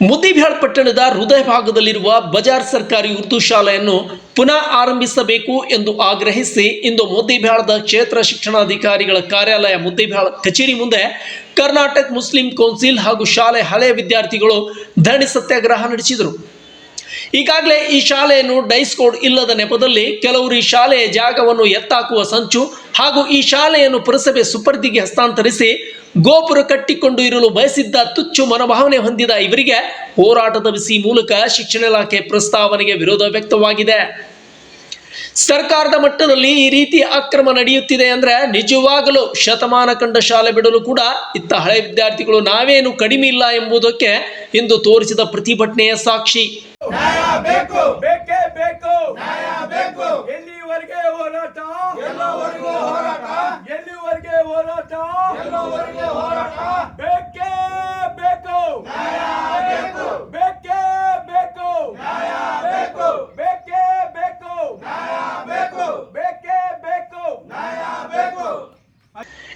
ಮುದ್ದೇಬಿಹಾಳ್ ಪಟ್ಟಣದ ಹೃದಯ ಭಾಗದಲ್ಲಿರುವ ಬಜಾರ್ ಸರ್ಕಾರಿ ಉರ್ದು ಶಾಲೆಯನ್ನು ಪುನಃ ಆರಂಭಿಸಬೇಕು ಎಂದು ಆಗ್ರಹಿಸಿ ಇಂದು ಮುದ್ದೇಬಿಹಾಳದ ಕ್ಷೇತ್ರ ಶಿಕ್ಷಣಾಧಿಕಾರಿಗಳ ಕಾರ್ಯಾಲಯ ಮುದ್ದೇಬಿಹಾಳ್ ಕಚೇರಿ ಮುಂದೆ ಕರ್ನಾಟಕ ಮುಸ್ಲಿಂ ಕೌನ್ಸಿಲ್ ಹಾಗೂ ಶಾಲೆ ಹಳೆಯ ವಿದ್ಯಾರ್ಥಿಗಳು ಧರಣಿ ಸತ್ಯಾಗ್ರಹ ನಡೆಸಿದರು. ಈಗಾಗಲೇ ಈ ಶಾಲೆಯನ್ನು ಡೈಸ್ ಕೋಡ್ ಇಲ್ಲದ ನೆಪದಲ್ಲಿ ಕೆಲವರು ಈ ಶಾಲೆಯ ಜಾಗವನ್ನು ಎತ್ತಾಕುವ ಸಂಚು ಹಾಗೂ ಈ ಶಾಲೆಯನ್ನು ಪುರಸಭೆ ಸುಪರ್ದಿಗೆ ಹಸ್ತಾಂತರಿಸಿ ಗೋಪುರ ಕಟ್ಟಿಕೊಂಡು ಇರಲು ಬಯಸಿದ್ದ ತುಚ್ಚು ಮನೋಭಾವನೆ ಹೊಂದಿದ ಇವರಿಗೆ ಹೋರಾಟದ ಬಿಸಿ ಮೂಲಕ ಶಿಕ್ಷಣ ಇಲಾಖೆ ಪ್ರಸ್ತಾವನೆಗೆ ವಿರೋಧ ವ್ಯಕ್ತವಾಗಿದೆ. ಸರ್ಕಾರದ ಮಟ್ಟದಲ್ಲಿ ಈ ರೀತಿ ಅಕ್ರಮ ನಡೆಯುತ್ತಿದೆ ಅಂದ್ರೆ ನಿಜವಾಗಲೂ ಶತಮಾನ ಕಂಡ ಶಾಲೆ ಬಿಡಲು ಕೂಡ ಇತ್ತ ಹಳೆ ವಿದ್ಯಾರ್ಥಿಗಳು ನಾವೇನು ಕಡಿಮೆ ಇಲ್ಲ ಎಂಬುದಕ್ಕೆ ಇಂದು ತೋರಿಸಿದ ಪ್ರತಿಭಟನೆಯ ಸಾಕ್ಷಿ. ಬೇಕು. ಬೇಕೇ ಬೇಕು. ನ್ಯಾಯ ಬೇಕು. ಎಲ್ಲಿವರೆಗೆ ಹೋರಾಟ? ಎಲ್ಲವರೆಗೂ ಹೋರಾಟ. ಎಲ್ಲಿವರೆಗೆ ಹೋರಾಟ? ಎಲ್ಲವರೆಗೆ ಹೋರಾಟ ಬೇಕೇ ಬೇಕು ನ್ಯಾಯ ಬೇಕು ಬೇಕೇ ಬೇಕು ನ್ಯಾಯ ಬೇಕು ಬೇಕೇ ಬೇಕು ನ್ಯಾಯ ಬೇಕು ಬೇಕೇ ಬೇಕು ನ್ಯಾಯ ಬೇಕು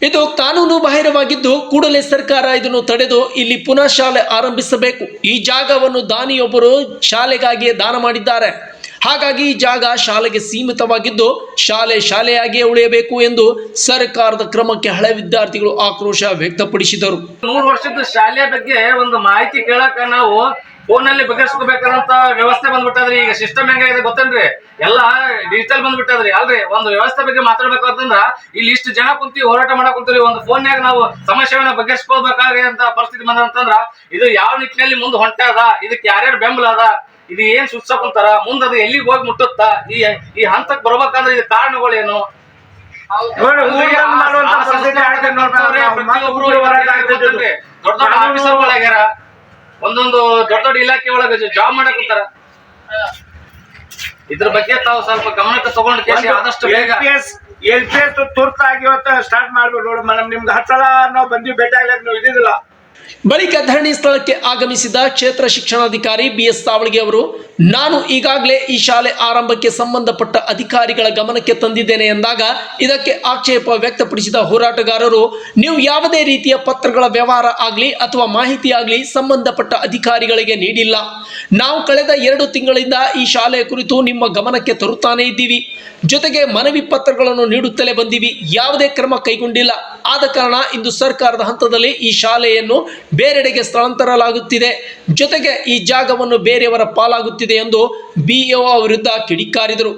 ಇದು ಕಾನೂನು ಬಾಹಿರವಾಗಿದ್ದು ಕೂಡಲೇ ಸರ್ಕಾರ ಇದನ್ನು ತಡೆದು ಇಲ್ಲಿ ಪುನಃ ಶಾಲೆ ಆರಂಭಿಸಬೇಕು. ಈ ಜಾಗವನ್ನು ದಾನಿಯೊಬ್ಬರು ಶಾಲೆಗಾಗಿ ದಾನ ಮಾಡಿದ್ದಾರೆ. ಹಾಗಾಗಿ ಈ ಜಾಗ ಶಾಲೆಗೆ ಸೀಮಿತವಾಗಿದ್ದು ಶಾಲೆ ಶಾಲೆಯಾಗಿಯೇ ಉಳಿಯಬೇಕು ಎಂದು ಸರ್ಕಾರದ ಕ್ರಮಕ್ಕೆ ಹಳೆ ವಿದ್ಯಾರ್ಥಿಗಳು ಆಕ್ರೋಶ ವ್ಯಕ್ತಪಡಿಸಿದರು. ಮೂರು ವರ್ಷದ ಶಾಲೆ ಬಗ್ಗೆ ಒಂದು ಮಾಹಿತಿ ಕೇಳಕ ನಾವು ಫೋನ್ನಲ್ಲಿ ಬಗೆಹರಿಸ್ಕೋಬೇಕಂತ ವ್ಯವಸ್ಥೆ ಬಂದ್ಬಿಟ್ಟದ್ರಿ. ಈಗ ಸಿಸ್ಟಮ್ ಹೆಂಗಾಗಿದೆ ಗೊತ್ತೇನ್ರಿ? ಎಲ್ಲ ಡಿಜಿಟಲ್ ಬಂದ್ಬಿಟ್ಟದ್ರಿ. ಅಲ್ರಿ ಒಂದು ವ್ಯವಸ್ಥೆ ಬಗ್ಗೆ ಮಾತಾಡ್ಬೇಕು ಅಂತಂದ್ರ ಇಲ್ಲಿ ಇಷ್ಟು ಜನ ಕುಂತಿ ಹೋರಾಟ ಮಾಡಕ್ ಕುಂತೀವಿ ಒಂದು ಫೋನ್ಯಾಗ ನಾವು ಸಮಸ್ಯೆಗಳನ್ನ ಬಗೆಹರಿಸ್ಕೋಬೇಕಾಗ್ರಿ ಅಂತ ಪರಿಸ್ಥಿತಿ ಬಂದಂತಂದ್ರ ಇದು ಯಾವ ನಿಟ್ಟಿನಲ್ಲಿ ಮುಂದೆ ಅದ ಇದಕ್ಕೆ ಯಾರ್ಯಾರು ಬೆಂಬಲ ಅದ ಇದು ಏನ್ ಸುತ್ಸಕ್ ಕುಂತಾರ ಮುಂದ್ ಅದು ಎಲ್ಲಿಗೆ ಹೋಗಿ ಮುಟ್ಟುತ್ತ ಈ ಈ ಹಂತಕ್ ಬರ್ಬೇಕಂದ್ರೆ ಇದು ಕಾರಣಗಳೇನು ದೊಡ್ಡ ದೊಡ್ಡ ಆಫೀಸರ್ಗಳಾಗ್ಯಾರ ಒಂದೊಂದು ದೊಡ್ಡ ದೊಡ್ಡ ಇಲಾಖೆ ಒಳಗ ಜಾಬ್ ಮಾಡಕ್ ಕುಂತಾರ. ಇದ್ರ ಬಗ್ಗೆ ತಾವು ಸ್ವಲ್ಪ ಗಮನಕ್ಕೆ ತಗೊಂಡು ಕೇಳಿ ಆದಷ್ಟು ಬೇಗ. ಎಲ್ ಪಿ ಎಸ್ ತುರ್ತಾಗಿ ಇವತ್ತು ಸ್ಟಾರ್ಟ್ ಮಾಡ್ಬೇಕು ನೋಡಿ ಮೇಡಮ್. ನಿಮ್ಗೆ ಹತ್ತು ಸಲ ನಾವು ಬಂದ್ವಿ ಭೇಟಿ ಆಗ್ಲಕ್ ನೀವು ಇದ್ದಿದ್ದಿಲ್ಲ. ಬಳಿಕ ಧರಣಿ ಸ್ಥಳಕ್ಕೆ ಆಗಮಿಸಿದ ಕ್ಷೇತ್ರ ಶಿಕ್ಷಣಾಧಿಕಾರಿ ಬಿ ಎಸ್ ಸಾವಳಿಗೆ ಅವರು, ನಾನು ಈಗಾಗಲೇ ಈ ಶಾಲೆ ಆರಂಭಕ್ಕೆ ಸಂಬಂಧಪಟ್ಟ ಅಧಿಕಾರಿಗಳ ಗಮನಕ್ಕೆ ತಂದಿದ್ದೇನೆ ಎಂದಾಗ ಇದಕ್ಕೆ ಆಕ್ಷೇಪ ವ್ಯಕ್ತಪಡಿಸಿದ ಹೋರಾಟಗಾರರು, ನೀವು ಯಾವುದೇ ರೀತಿಯ ಪತ್ರಗಳ ವ್ಯವಹಾರ ಆಗಲಿ ಅಥವಾ ಮಾಹಿತಿಯಾಗಲಿ ಸಂಬಂಧಪಟ್ಟ ಅಧಿಕಾರಿಗಳಿಗೆ ನೀಡಿಲ್ಲ. ನಾವು ಕಳೆದ ಎರಡು ತಿಂಗಳಿಂದ ಈ ಶಾಲೆಯ ಕುರಿತು ನಿಮ್ಮ ಗಮನಕ್ಕೆ ತರುತ್ತಾನೇ ಇದ್ದೀವಿ. ಜೊತೆಗೆ ಮನವಿ ಪತ್ರಗಳನ್ನು ನೀಡುತ್ತಲೇ ಬಂದಿವಿ. ಯಾವುದೇ ಕ್ರಮ ಕೈಗೊಂಡಿಲ್ಲ. ಆದ ಕಾರಣ ಇಂದು ಸರ್ಕಾರದ ಹಂತದಲ್ಲಿ ಈ ಶಾಲೆಯನ್ನು ಬೇರೆಡೆಗೆ ಸ್ಥಳಾಂತರಲಾಗುತ್ತಿದೆ. ಜೊತೆಗೆ ಈ ಜಾಗವನ್ನು ಬೇರೆಯವರ ಪಾಲಾಗುತ್ತಿದೆ ಎಂದು ಬಿಇಒ ವಿರುದ್ಧ ಕಿಡಿಕಾರಿದರು.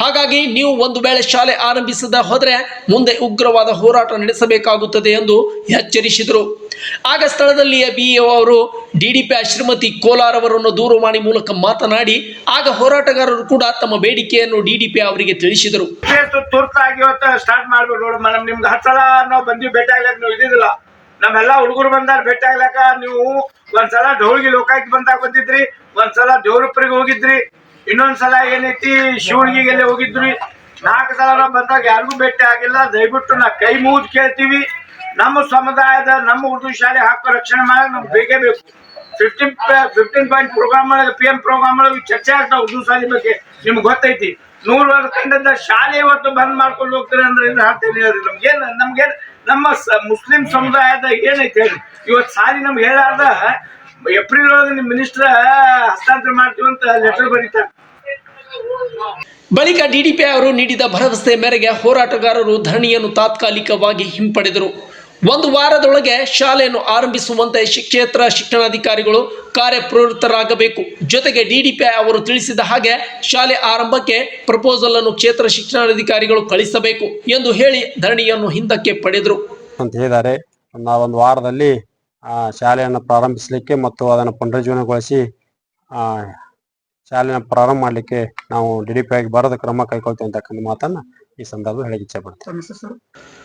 ಹಾಗಾಗಿ ನೀವು ಒಂದು ವೇಳೆ ಶಾಲೆ ಆರಂಭಿಸದ ಹೋದರೆ ಮುಂದೆ ಉಗ್ರವಾದ ಹೋರಾಟ ನಡೆಸಬೇಕಾಗುತ್ತದೆ ಎಂದು ಎಚ್ಚರಿಸಿದರು. ಆಗ ಸ್ಥಳದಲ್ಲಿಯೇ ಬಿಇಒ ಅವರು ಡಿಡಿಪಿ ಶ್ರೀಮತಿ ಕೋಲಾರ್ ಅವರನ್ನು ದೂರವಾಣಿ ಮೂಲಕ ಮಾತನಾಡಿ, ಆಗ ಹೋರಾಟಗಾರರು ಕೂಡ ತಮ್ಮ ಬೇಡಿಕೆಯನ್ನು ಡಿಡಿಪಿ ಅವರಿಗೆ ತಿಳಿಸಿದರು. ತುರ್ತಾಗಿ ಸ್ಟಾರ್ಟ್ ಮಾಡ್ಬೇಕು ನಿಮ್ಗೆ ಹತ್ತು ಸಲ ನಾವು ಬಂದ್ವಿ, ಭೇಟಿ ಆಗ್ಲಕ್ ನೀವು ಇದ್ದಿದ್ದಿಲ್ಲ. ನಮ್ಮೆಲ್ಲಾ ಹುಡುಗರು ಬಂದಾರ, ಭೇಟಿ ಆಗ್ಲಕ ನೀವು ಒಂದ್ಸಲ ಢೋಳ್ಗಿ ಲೋಕಾಯ್ತಿ ಬಂದಾಗ ಬಂದಿದ್ರಿ, ಒಂದ್ಸಲ ದೇವ್ರಪ್ಪರಿಗೆ ಹೋಗಿದ್ರಿ, ಇನ್ನೊಂದ್ಸಲ ಏನೈತಿ ಶಿವಣಿಗೆಲ್ಲ ಹೋಗಿದ್ರಿ. ನಾಲ್ಕು ಸಲ ನಾವು ಬಂದಾಗ ಯಾರಿಗೂ ಭೇಟಿ ಆಗಿಲ್ಲ. ದಯವಿಟ್ಟು ನಾ ಕೈ ಮುಗಿದು ಕೇಳ್ತೀವಿ. ನಮ್ಮ ಸಮುದಾಯದ, ನಮ್ಮ ಉರ್ದು ಶಾಲೆ ಹಾಕೋ ರಕ್ಷಣೆ ಮಾಡಕ್ ನಮ್ಗೆ ಬೇಕೇ ಬೇಕು. ಫಿಫ್ಟೀನ್ ಫಿಫ್ಟೀನ್ ಪಾಯಿಂಟ್ ಪ್ರೋಗ್ರಾಮ್ ಒಳಗೆ ಪಿ ಎಂ ಪ್ರೋಗ್ರಾಮ್ ಒಳಗೆ ಚರ್ಚೆ ಆಗ್ತಾವ ಉರ್ದು ಶಾಲೆ ಬಗ್ಗೆ ನಿಮ್ಗೆ ಗೊತ್ತೈತಿ. ನೂರು ವರ್ಷ ಶಾಲೆ ಇವತ್ತು ಬಂದ್ ಮಾಡ್ಕೊಂಡು ಹೋಗ್ತಾರೆ ಅಂದ್ರೆ ಇದು ಹೇಳ್ರಿ ನಮ್ಗೇನ್ ನಮ್ಗೇನ್ ನಮ್ಮ ಮುಸ್ಲಿಂ ಸಮುದಾಯದ ಏನೈತೆ ಹೇಳಿ? ಇವತ್ತು ಸಾರಿ ನಮ್ಗೆ ಹೇಳಾರ್ದ ಏಪ್ರಿಲ್ ಒಳಗೆ ನಿಮ್ ಮಿನಿಸ್ಟರ್ ಹಸ್ತಾಂತರ ಮಾಡ್ತೀವಿ ಅಂತ ಲೆಟರ್ ಬರೀತಾರೆ. ಬಳಿಕ ಡಿಡಿಪಿ ಅವರು ನೀಡಿದ ಭರವಸೆ ಮೇರೆಗೆ ಹೋರಾಟಗಾರರು ಧರಣಿಯನ್ನು ತಾತ್ಕಾಲಿಕವಾಗಿ ಹಿಂಪಡೆದರು. ಒಂದು ವಾರದೊಳಗೆ ಶಾಲೆಯನ್ನು ಆರಂಭಿಸುವಂತೆ ಕ್ಷೇತ್ರ ಶಿಕ್ಷಣಾಧಿಕಾರಿಗಳು ಕಾರ್ಯಪ್ರವೃತ್ತರಾಗಬೇಕು. ಜೊತೆಗೆ ಡಿಡಿಪಿ ಅವರು ತಿಳಿಸಿದ ಹಾಗೆ ಶಾಲೆ ಆರಂಭಕ್ಕೆ ಪ್ರಪೋಸಲ್ ಅನ್ನು ಕ್ಷೇತ್ರ ಶಿಕ್ಷಣಾಧಿಕಾರಿಗಳು ಕಳಿಸಬೇಕು ಎಂದು ಹೇಳಿ ಧರಣಿಯನ್ನು ಹಿಂದಕ್ಕೆ ಪಡೆದರು. ಅಂತ ಹೇಳಿದ್ದಾರೆ. ಒಂದು ವಾರದಲ್ಲಿ ಶಾಲೆಯನ್ನು ಪ್ರಾರಂಭಿಸಲಿಕ್ಕೆ ಮತ್ತು ಅದನ್ನು ಪುನರುಜ್ಜೀವನಗೊಳಿಸಿ ಆ ಶಾಲೆಯನ್ನು ಪ್ರಾರಂಭ ಮಾಡಲಿಕ್ಕೆ ನಾವು ಡಿಡಿಪಿ ಆಗಿ ಬರೋದ ಕ್ರಮ ಕೈಗೊಳ್ತೇವೆ ಅಂತಕ್ಕಂಥ ಮಾತನ್ನ ಈ ಸಂದರ್ಭ ಹೇಳಕ್ಕೆ ಇಚ್ಛೆ ಪಡ್ತೇನೆ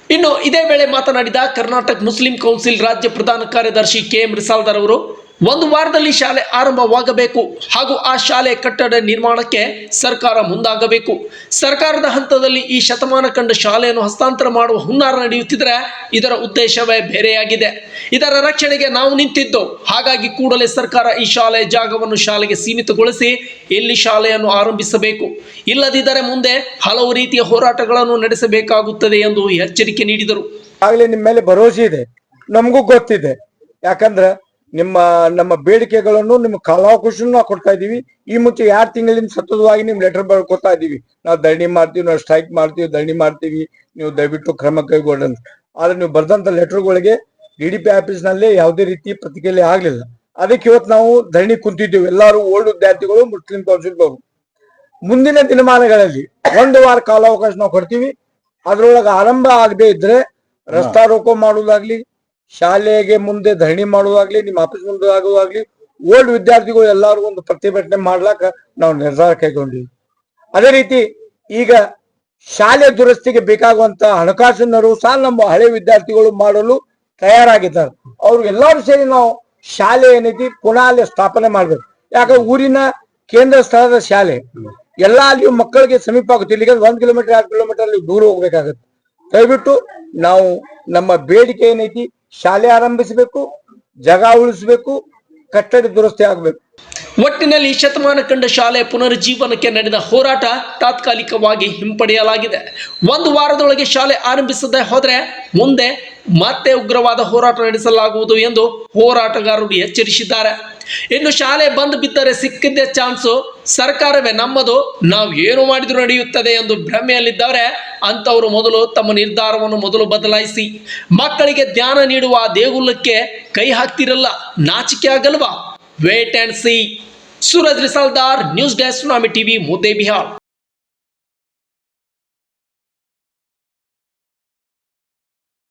ಇನ್ನು ಇದೇ ವೇಳೆ ಮಾತನಾಡಿದ ಕರ್ನಾಟಕ ಮುಸ್ಲಿಂ ಕೌನ್ಸಿಲ್ ರಾಜ್ಯ ಪ್ರಧಾನ ಕಾರ್ಯದರ್ಶಿ ಕೆ ಎಂ ರಿಸಾಲ್ದಾರ್ ಅವರು ಒಂದು ವಾರದಲ್ಲಿ ಶಾಲೆ ಆರಂಭವಾಗಬೇಕು ಹಾಗೂ ಆ ಶಾಲೆ ಕಟ್ಟಡ ನಿರ್ಮಾಣಕ್ಕೆ ಸರ್ಕಾರ ಮುಂದಾಗಬೇಕು. ಸರ್ಕಾರದ ಹಂತದಲ್ಲಿ ಈ ಶತಮಾನ ಕಂಡ ಶಾಲೆಯನ್ನು ಹಸ್ತಾಂತರ ಮಾಡುವ ಹುನ್ನಾರ ನಡೆಯುತ್ತಿದ್ದರೆ ಇದರ ಉದ್ದೇಶವೇ ಬೇರೆಯಾಗಿದೆ. ಇದರ ರಕ್ಷಣೆಗೆ ನಾವು ನಿಂತಿದ್ದು. ಹಾಗಾಗಿ ಕೂಡಲೇ ಸರ್ಕಾರ ಈ ಶಾಲೆಯ ಜಾಗವನ್ನು ಶಾಲೆಗೆ ಸೀಮಿತಗೊಳಿಸಿ ಇಲ್ಲಿ ಶಾಲೆಯನ್ನು ಆರಂಭಿಸಬೇಕು. ಇಲ್ಲದಿದ್ದರೆ ಮುಂದೆ ಹಲವು ರೀತಿಯ ಹೋರಾಟಗಳನ್ನು ನಡೆಸಬೇಕಾಗುತ್ತದೆ ಎಂದು ಎಚ್ಚರಿಕೆ ನೀಡಿದರು. ಆಗಲೇ ನಿಮ್ಮ ಮೇಲೆ ಭರವಸೆ ಇದೆ. ನಮಗೂ ಗೊತ್ತಿದೆ. ಯಾಕಂದ್ರ ನಿಮ್ಮ ನಮ್ಮ ಬೇಡಿಕೆಗಳನ್ನು ನಿಮ್ಮ ಕಾಲಾವಕಾಶವನ್ನು ನಾವು ಕೊಡ್ತಾ ಇದ್ದೀವಿ. ಈ ಮುಂಚೆ ಎರಡು ತಿಂಗಳಿಂದ ಸತತವಾಗಿ ನಿಮ್ ಲೆಟರ್ ಬರ್ಕೊತಾ ಇದ್ದೀವಿ. ನಾವು ಧರಣಿ ಮಾಡ್ತೀವಿ ನಾವು ಸ್ಟ್ರೈಕ್ ಮಾಡ್ತೀವಿ ಧರಣಿ ಮಾಡ್ತೀವಿ. ನೀವು ದಯವಿಟ್ಟು ಕ್ರಮ ಕೈಗೊಳ್ಳ ಆದ್ರೆ ನೀವು ಬರ್ದಂತ ಲೆಟರ್ಗಳಿಗೆ ಡಿ ಡಿ ಪಿ ಆಫೀಸ್ನಲ್ಲಿ ಯಾವುದೇ ರೀತಿ ಪ್ರತಿಕ್ರಿಯೆ ಆಗ್ಲಿಲ್ಲ. ಅದಕ್ಕೆ ಇವತ್ತು ನಾವು ಧರಣಿ ಕುಂತಿದ್ದೀವಿ. ಎಲ್ಲರೂ ಓಲ್ಡ್ ವಿದ್ಯಾರ್ಥಿಗಳು ಮುಸ್ಲಿಂ ಕೌನ್ಸಿಲ್ ಮುಂದಿನ ದಿನಮಾನಗಳಲ್ಲಿ ಒಂದು ವಾರ ಕಾಲಾವಕಾಶ ನಾವು ಕೊಡ್ತೀವಿ. ಅದ್ರೊಳಗೆ ಆರಂಭ ಆಗದೆ ಇದ್ರೆ ರಸ್ತಾ ರೋಕೋ ಮಾಡುವುದಾಗ್ಲಿ ಶಾಲೆಗೆ ಮುಂದೆ ಧರಣಿ ಮಾಡುವಾಗ್ಲಿ, ನಿಮ್ಮ ಆಫೀಸ್ ಮುಂದೆ ಆಗುವಾಗ್ಲಿ, ಓಲ್ಡ್ ವಿದ್ಯಾರ್ಥಿಗಳು ಎಲ್ಲಾರು ಒಂದು ಪ್ರತಿಭಟನೆ ಮಾಡ್ಲಾಕ ನಾವು ನಿರ್ಧಾರ ಕೈಗೊಂಡಿವಿ. ಅದೇ ರೀತಿ ಈಗ ಶಾಲೆ ದುರಸ್ತಿಗೆ ಬೇಕಾಗುವಂತ ಹಣಕಾಸಿನ ನೆರವು ಸಹ ನಮ್ಮ ಹಳೆ ವಿದ್ಯಾರ್ಥಿಗಳು ಮಾಡಲು ತಯಾರಾಗಿದ್ದಾರೆ. ಅವ್ರಿಗೆಲ್ಲರೂ ಸೇರಿ ನಾವು ಶಾಲೆ ಏನೈತಿ ಪುನಃ ಅಲ್ಲಿ ಸ್ಥಾಪನೆ ಮಾಡ್ಬೇಕು. ಯಾಕಂದ್ರೆ ಊರಿನ ಕೇಂದ್ರ ಸ್ಥಳದ ಶಾಲೆ, ಎಲ್ಲಾ ಅಲ್ಲಿ ಮಕ್ಕಳಿಗೆ ಸಮೀಪ ಆಗುತ್ತೆ. ಇಲ್ಲಿಗೆ ಒಂದ್ ಕಿಲೋಮೀಟರ್ ಎರಡು ಕಿಲೋಮೀಟರ್ ಅಲ್ಲಿ ದೂರ ಹೋಗ್ಬೇಕಾಗತ್ತೆ. ದಯವಿಟ್ಟು ನಾವು ನಮ್ಮ ಬೇಡಿಕೆ ಏನೈತಿ ಶಾಲೆ ಆರಂಭಿಸಬೇಕು, ಜಾಗ ಉಳಿಸಬೇಕು, ಕಟ್ಟಡ ದುರಸ್ತಿ ಆಗಬೇಕು. ಒಟ್ಟಿನಲ್ಲಿ ಶತಮಾನ ಕಂಡ ಶಾಲೆ ಪುನರುಜ್ಜೀವನಕ್ಕೆ ನಡೆದ ಹೋರಾಟ ತಾತ್ಕಾಲಿಕವಾಗಿ ಹಿಂಪಡೆಯಲಾಗಿದೆ. ಒಂದು ವಾರದೊಳಗೆ ಶಾಲೆ ಆರಂಭಿಸದೆ ಹೋದರೆ ಮುಂದೆ ಮತ್ತೆ ಉಗ್ರವಾದ ಹೋರಾಟ ನಡೆಸಲಾಗುವುದು ಎಂದು ಹೋರಾಟಗಾರರು ಎಚ್ಚರಿಸಿದ್ದಾರೆ. ಇನ್ನು ಶಾಲೆ ಬಂದ್ ಬಿದ್ದರೆ ಸಿಕ್ಕಿದ್ದೇ ಚಾನ್ಸು ಸರ್ಕಾರವೇ ನಮ್ಮದು. ನಾವು ಏನು ಮಾಡಿದ್ರು ನಡೆಯುತ್ತದೆ ಎಂದು ಭ್ರಮೆಯಲ್ಲಿದ್ದವರೆ ಅಂತವರು ಮೊದಲು ತಮ್ಮ ನಿರ್ಧಾರವನ್ನು ಮೊದಲು ಬದಲಾಯಿಸಿ. ಮಕ್ಕಳಿಗೆ ಧ್ಯಾನ ನೀಡುವ ದೇಗುಲಕ್ಕೆ ಕೈ ಹಾಕ್ತಿರಲ್ಲ, ನಾಚಿಕೆ ಆಗಲ್ವಾ? Wait and see Suraj Risaldar, news desk TV, ಮುದ್ದೆ ಬಿಹಾರ್.